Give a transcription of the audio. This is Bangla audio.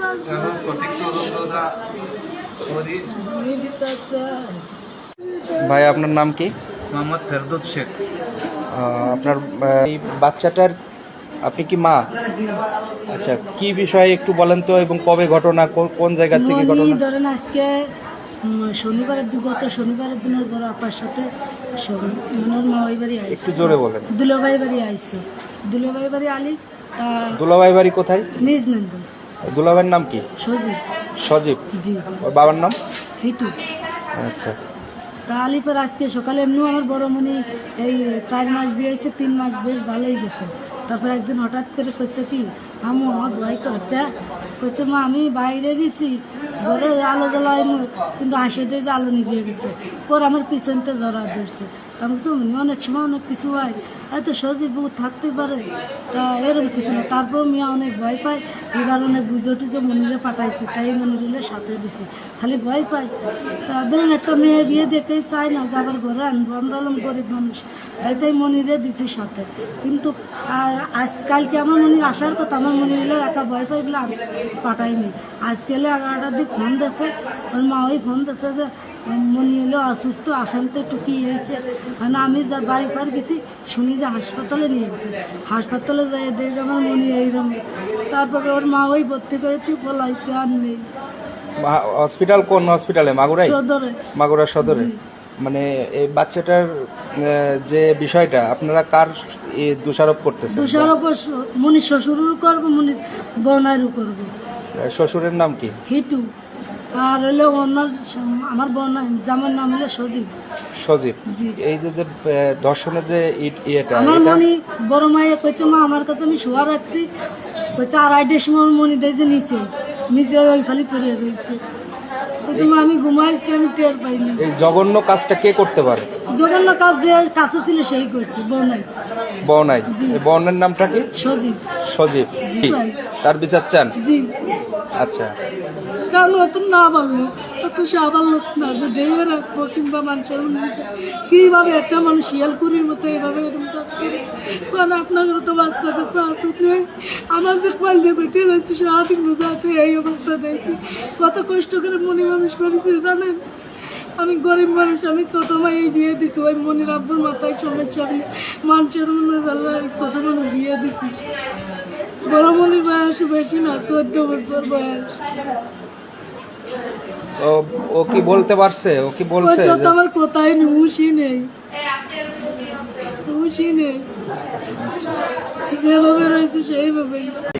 এখন সঠিক তদন্তটা করি ভাই আপনার নাম কি? মোহাম্মদ ফেরদৌস শেখ। আপনার এই বাচ্চাটার আপনি কি মা? আচ্ছা কি বিষয়ে একটু বলেন তো এবং কবে ঘটনা কোন জায়গা থেকে ঘটনা? ধরেন আজকে শনিবারের দিন গত শনিবারের দিনের পর আপার সাথে শনি- মানে ওর মা বাড়ি আইসে একটু জোরে বলেন। দুলাভাই বাড়ি আইসে দুলাভাই বাড়ি আলি দুলাভাই বাড়ি কোথায়? নিজ নন্দন। দুলাভাইয়ের নাম কি? সজীব। সজীব। জি। ওর বাবার নাম? হিটু আচ্ছা। তা পর আজকে সকালে এমনি আমার বড় মনি এই চার মাস বিয়ে হয়েছে তিন মাস বেশ ভালোই গেছে। তারপর একদিন হঠাৎ করে করছে কি আমু আমার ভয় করে মা আমি বাইরে গেছি ঘরে আলো জ্বালাই কিন্তু আসে দিয়ে যে আলো নিভিয়ে গেছে। পর আমার পিছনটা জড়া ধরছে। আমি বলছি, অনেক সময় অনেক কিছু হয় এত সজীব বউ থাকতে পারে তা এরকম কিছু না। তারপর মিয়া অনেক ভয় পায় এবার অনেক বুঝো টুজো মনিরে পাঠাইছে তাই মনিরুলের সাথে দিছে। খালি ভয় পায়। তা ধরুন একটা মেয়ে বিয়ে দেখেই চায় না যে আবার ঘরে আনব আমরা হলাম গরিব মানুষ। তাই তাই মনিরে দিছি সাথে। কিন্তু আ- আজ কালকে আমার মনির আসার কথা মনিরে একা ভয় পাই বলে আমি পাঠাইনি আজকে এলে এগারোটার দিক ফোন দিয়েছে ওর মা ওই ফোন দিয়েছে যে মনি এলো অসুস্থ আসানতে একটু কি হয়েছে। মানে আমি যা বাড়ি পার গেছি শুনি যে হাসপাতালে নিয়ে গেছে। হাসপাতালে যাই দেখে আমার মনি এইরকম। তারপরে ওর মা ওই ভর্তি করে তুই বলাইছে আর নেই। হসপিটাল কোন হসপিটালে মাগুরাই? সদরে। মাগুরা সদরে। মানে এই বাচ্চাটার যে বিষয়টা আপনারা কার দোষারোপ করতেছেন? দোষারোপ মনি শ্বশুরও করব মনি বোনারও করব। শ্বশুরের নাম কি? হিটু আর হলে ওনার আমার বোনা জামার নাম হলো সজীব। সজীব। জি। এই যে যে ধর্ষণের যে ইয়েটা আমার মনি বড় মায়ে কইছে মা আমার কাছে আমি শোয়া রাখছি। কইছে আড়াইটার সময় মনি দেয় যে নিচে নিচে ওই খালি পড়ে রয়েছে আমি ঘুমাইছি আমি টের পাইনি। এই জঘন্য কাজটা কে করতে পারে? জঘন্য কাজ যে কাছে ছিল সেই করছে বনাই বনাই বনের নামটা কি? সজীব। সজীব। জি। তার বিচার চান? জি। আচ্ছা। কারণ অত না বলল। অত সাবাল লোক না, যে ডেয়ে রাখব কিংবা মানুষের কীভাবে একটা মানুষ শিয়ালকুড়ির মতো এইভাবে এরকম কাজ করে? কারণ আপনার তো বাচ্চা কাছে নেই আমার যে কল যে বেটে যাচ্ছে, সারাদিন বোঝাতে এই অবস্থা দিয়েছি কত কষ্ট করে মনে মানুষ করেছি জানেন? আমি গরিব মানুষ, আমি ছোট মাই বিয়ে দিছি, ওই মনির আব্বুর মাথায় সমস্যা আমি মানুষের মনে বেলা ছোট মানুষ বিয়ে দিছি। বড় মনির বয়স বেশি না, চোদ্দ বছর বয়স। ও ও কি বলতে পারছে? ও কি বলছে যে- তো আমার কোথায় নেই হুশি নেই। হুশি নেই। যেভাবে রয়েছে সেইভাবেই।